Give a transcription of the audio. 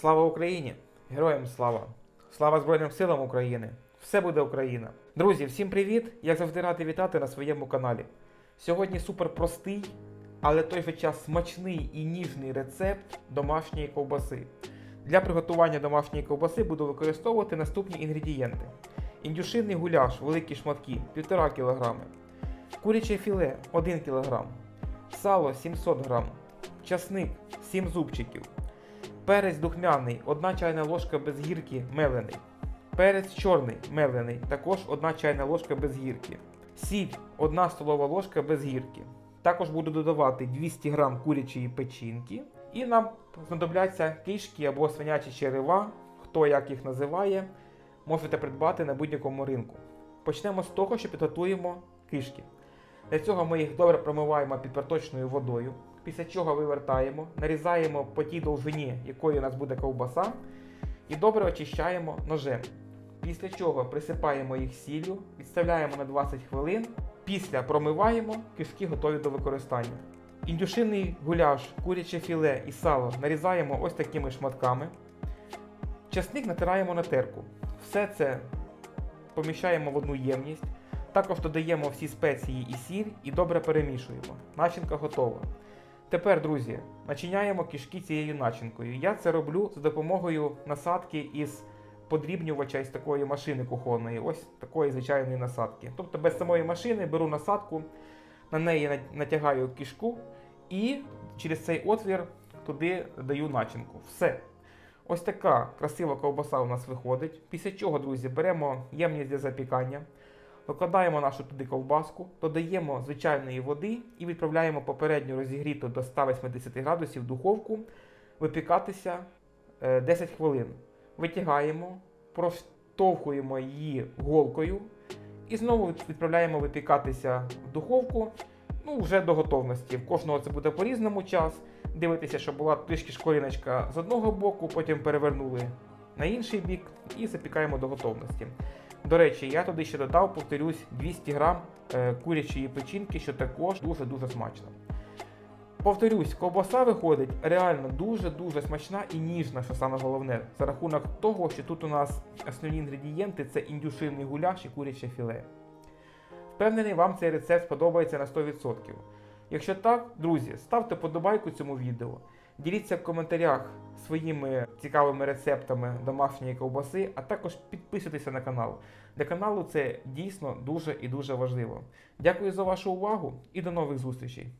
Слава Україні! Героям слава! Слава Збройним силам України! Все буде Україна! Друзі, всім привіт! Я завжди радий вітати на своєму каналі. Сьогодні супер простий, але в той же час смачний і ніжний рецепт домашньої ковбаси. Для приготування домашньої ковбаси буду використовувати наступні інгредієнти: індюшинний гуляш, великі шматки 1,5 кг, куряче філе 1 кг, сало 700 г, часник 7 зубчиків, перець духмяний 1 чайна ложка без гірки мелений, перець чорний мелений, також 1 чайна ложка без гірки, сіль 1 столова ложка без гірки. Також буду додавати 200 г курячої печінки. І нам знадобляться кишки або свинячі черева, хто як їх називає, можете придбати на будь-якому ринку. Почнемо з того, що підготуємо кишки. Для цього ми їх добре промиваємо під проточною водою, після чого вивертаємо, нарізаємо по тій довжині, якою у нас буде ковбаса, і добре очищаємо ножем. Після чого присипаємо їх сіллю, відставляємо на 20 хвилин. Після промиваємо, кишки готові до використання. Індюшинний гуляш, куряче філе і сало нарізаємо ось такими шматками. Часник натираємо на терку. Все це поміщаємо в одну ємність. Також додаємо всі спеції і сіль і добре перемішуємо. Начинка готова. Тепер, друзі, начиняємо кишки цією начинкою. Я це роблю за допомогою насадки із подрібнювача із такої машини кухонної, ось такої звичайної насадки. Тобто без самої машини беру насадку, на неї натягаю кишку і через цей отвір туди даю начинку. Все. Ось така красива ковбаса у нас виходить. Після чого, друзі, беремо ємність для запікання, викладаємо нашу туди ковбаску, додаємо звичайної води і відправляємо попередньо розігріту до 180 градусів духовку випікатися е, 10 хвилин. Витягаємо, проштовхуємо її голкою і знову відправляємо випікатися в духовку ну, вже до готовності. В кожного це буде по-різному час. Дивитися, щоб була трішки шкоріночка з одного боку, потім перевернули на інший бік і запікаємо до готовності. До речі, я туди ще додав, повторюсь, 200 грам е, курячої печінки, що також дуже-дуже смачно. Повторюсь, ковбаса виходить реально дуже-дуже смачна і ніжна, що саме головне, за рахунок того, що тут у нас основні інгредієнти це індюшинний гуляш і куряче філе. Впевнений, вам цей рецепт сподобається на 100%. Якщо так, друзі, ставте подобайку цьому відео, діліться в коментарях своїми цікавими рецептами домашньої ковбаси, а також підписуйтеся на канал. Для каналу це дійсно дуже і дуже важливо. Дякую за вашу увагу і до нових зустрічей!